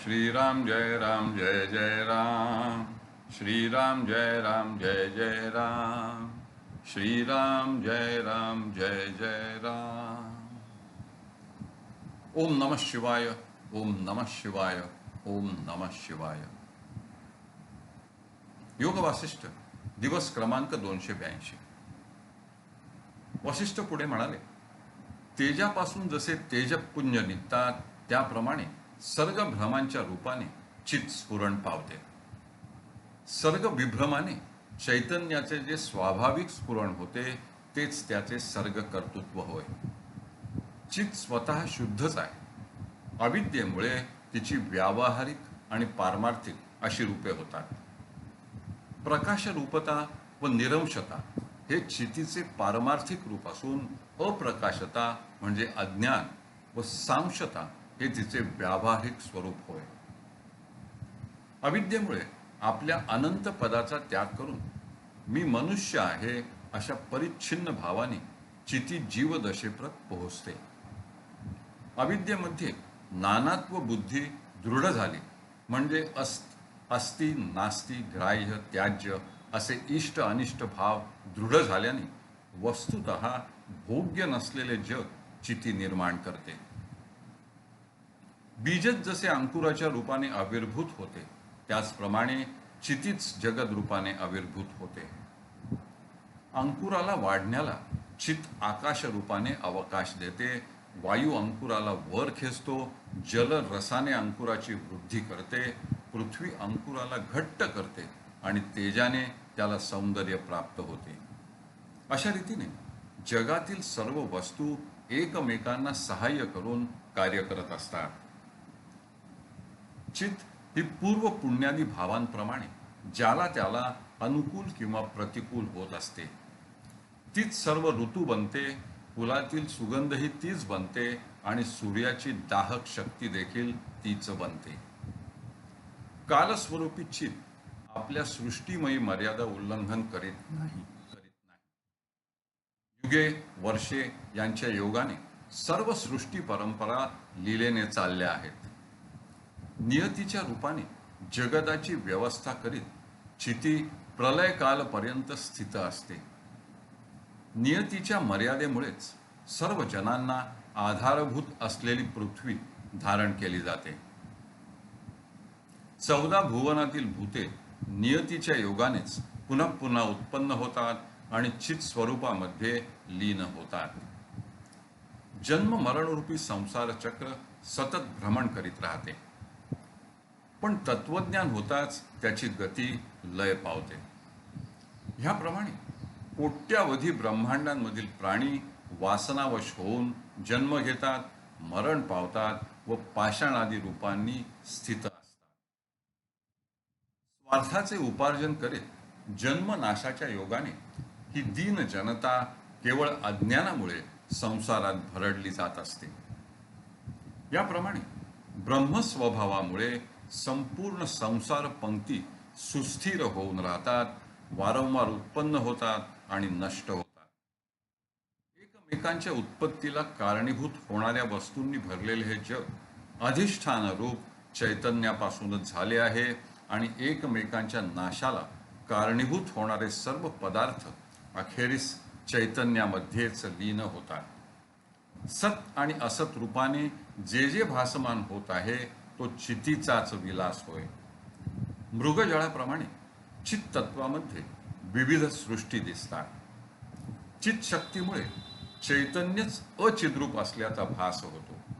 श्रीराम जय राम जय जय राम। श्रीराम जय राम जय जय राम। श्रीराम जय राम जय जय राम। ओम नमः शिवाय ओम नमः शिवाय ओम नमः शिवाय। योग वासिष्ठ दिवस क्रमांक दोनशे ब्याऐंशी. वशिष्ठ पुढे म्हणाले तेजापासून जसे तेजपुंज निघतात त्याप्रमाणे सर्ग भ्रमांच्या रूपाने चित स्फुरण पावते. सर्ग विभ्रमाने चैतन्याचे जे स्वाभाविक स्फुरण होते तेच त्याचे सर्ग कर्तृत्व होय. चित स्वतः शुद्धच आहे. अविद्येमुळे तिची व्यावहारिक आणि पारमार्थिक अशी रूपे होतात. प्रकाश रूपता व निरंशता हे चितीचे पारमार्थिक रूप असून अप्रकाशता म्हणजे अज्ञान व सांशता हे तिचे व्यावहारिक स्वरूप होय. अविद्येमुळे आपल्या अनंत पदाचा त्याग करून मी मनुष्य आहे अशा परिच्छिन्न भावाने चिती जीवदशेप्रत पोहोचते. अविद्येमध्ये नानात्व बुद्धी दृढ झाली म्हणजे अस् अस्ति नास्ती ग्राह्य त्याज्य असे इष्ट अनिष्ट भाव दृढ झाल्याने वस्तुत भोग्य नसलेले जग चिती निर्माण करते. बीजच जसे अंकुराच्या रूपाने आविर्भूत होते त्याचप्रमाणे चितीच जगद रूपाने आविर्भूत होते. अंकुराला वाढण्याला चित आकाश रूपाने अवकाश देते वायू अंकुराला वर खेचतो जल रसाने अंकुराची वृद्धी करते पृथ्वी अंकुराला घट्ट करते आणि तेजाने त्याला सौंदर्य प्राप्त होते. अशा रीतीने जगातील सर्व वस्तू एकमेकांना सहाय्य करून कार्य करत असतात. चित ही पूर्व पुण्यादी भावांप्रमाणे ज्याला त्याला अनुकूल किंवा प्रतिकूल होत असते. तीच सर्व ऋतू बनते फुलातील सुगंधही तीच बनते आणि सूर्याची दाहक शक्ती देखील तीच बनते. कालस्वरूपी चित आपल्या सृष्टीमयी मर्यादा उल्लंघन करीत नाही. करीत नाही युगे वर्षे यांच्या योगाने सर्व सृष्टी परंपरा लिलेने चालल्या आहेत. नियतीच्या रूपाने जगदाची व्यवस्था करीत चिती प्रलयकालपर्यंत स्थित असते. नियतीच्या मर्यादेमुळेच सर्व जनांना आधारभूत असलेली पृथ्वी धारण केली जाते. चौदा भुवनातील भूते नियतीच्या योगानेच पुन्हा पुन्हा उत्पन्न होतात आणि चित स्वरूपामध्ये लीन होतात. जन्म मरणरूपी संसार चक्र सतत भ्रमण करीत राहते. पण तत्वज्ञान होताच त्याची गती लय पावते. ह्याप्रमाणे कोट्यावधी ब्रह्मांडांमधील प्राणी वासनावश होऊन जन्म घेतात मरण पावतात व पाषाणादी रूपांनी स्थित असतात. स्वार्थाचे उपार्जन करीत जन्मनाशाच्या योगाने ही दीन जनता केवळ अज्ञानामुळे संसारात भरडली जात असते. याप्रमाणे ब्रह्मस्वभावामुळे संपूर्ण संसार पंक्ती सुस्थिर होऊन राहतात वारंवार उत्पन्न होतात आणि नष्ट होतात. एकमेकांच्या उत्पत्तीला कारणीभूत होणाऱ्या वस्तूंनी भरलेले हे जग अधिष्ठान रूप चैतन्यापासूनच झाले आहे आणि एकमेकांच्या नाशाला कारणीभूत होणारे सर्व पदार्थ अखेरीस चैतन्यामध्येच लीन होतात. सत आणि असत रूपाने जे जे भासमान होत आहे तो चितीचाच विलास होय. मृगजळाप्रमाणे चित तत्वामध्ये विविध सृष्टी दिसतात. चित शक्तीमुळे चैतन्यच अचिद्रूप असल्याचा भास होतो.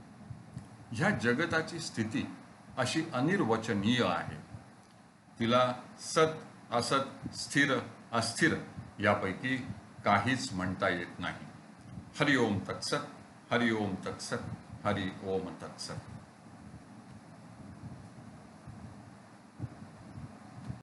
ह्या जगताची स्थिती अशी अनिर्वचनीय आहे. तिला सत असत स्थिर अस्थिर यापैकी काहीच म्हणता येत नाही. हरिओम तत्सत हरिओम तत्सत हरि ओम तत्सत.